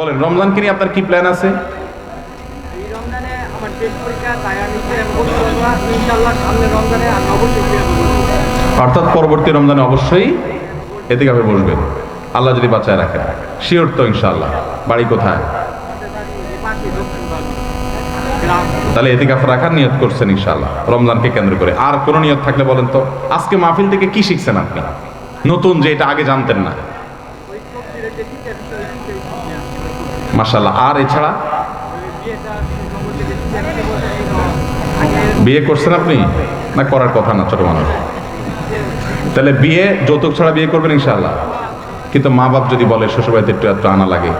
বলেন রমজানকে নিয়ে আপনার কি প্ল্যান আছে? ইনশাল্লাহ। অর্থাৎ পরবর্তী রমজানে অবশ্যই এতে কাপে বসবেন। আল্লাহ যদি বাঁচায় রাখেন। শিওর তো ইনশাআল্লাহ। বাড়ি কোথায়? তাহলে এতিকাফ রাখার নিয়ত করছেন ইনশাআল্লাহ রমজানকে কেন্দ্র করে। আর কোনো নিয়ত থাকলে বলেন তো আজকে মাহফিল থেকে কি শিখছেন আপনি? নতুন যে এটা আগে জানতেন না। মাশাল্লাহ আর এছাড়া বিয়ে করছেন আপনি? না, করার কথা না, ছোট মানুষ। তাহলে বিয়ে, যৌতুক ছাড়া বিয়ে করবেন ইনশাআল্লাহ। কিন্তু মা বাপ যদি বলে, শ্বশুরবাড়িতে একটু একটু আনা লাগে।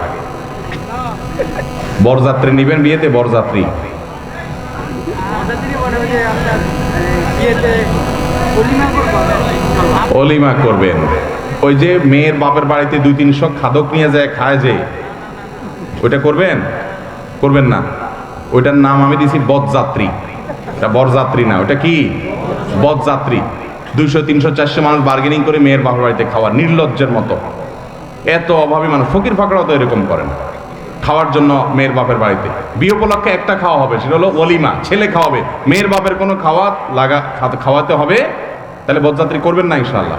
বরযাত্রী নিবেন বিয়েতে, বরযাত্রী। ইনশাল্লাহ অলিমা করবেন। ওই যে মেয়ের বাপের বাড়িতে দুই তিনশো খাদক নিয়ে যায়, খায় যে। ওইটা করবেন? করবেন না। ওইটার নাম আমি দিছি বদযাত্রী। এটা বরযাত্রী না ওটা কি? বদযাত্রী। দুইশো, তিনশো, চারশো মানুষ বার্গেনিং করে মেয়ের বাপের বাড়িতে খাওয়া নির্লজ্জের মতো। এত অভাবী মানুষ, ফকির ফাঁকড়াও তো এরকম করেন। খাওয়ার জন্য মেয়ের বাপের বাড়িতে। বিয়ে উপলক্ষে একটা খাওয়া হবে, সেটা হলো অলিমা ছেলে খাওয়াবে। মেয়ের বাপের কোনো খাওয়া লাগা খাওয়াতে হবে। তাহলে বদযাত্রী করবেন না ইনশাআল্লাহ।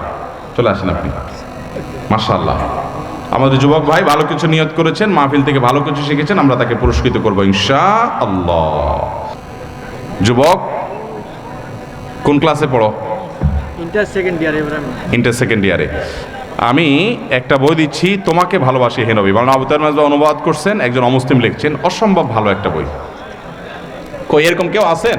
চলে আসেন আপনি। মাশাআল্লাহ। আমাদের যুবক ভাই ভালো কিছু নিয়ত করেছেন মাহফিল থেকে ভালো কিছু শিখেছেন আমরা তাকে পুরস্কৃত করব ইনশা আল্লাহ যুবক কোন ক্লাসে পড়ো? Inter second year inter second ইয়ারে আমি একটা বই দিচ্ছি তোমাকে ভালোবাসি হে নবী। বাংলা আবতার মাজবা অনুবাদ করছেন একজন অমুসলিম লিখছেন অসম্ভব ভালো একটা বই। কই এরকম কেউ আছেন?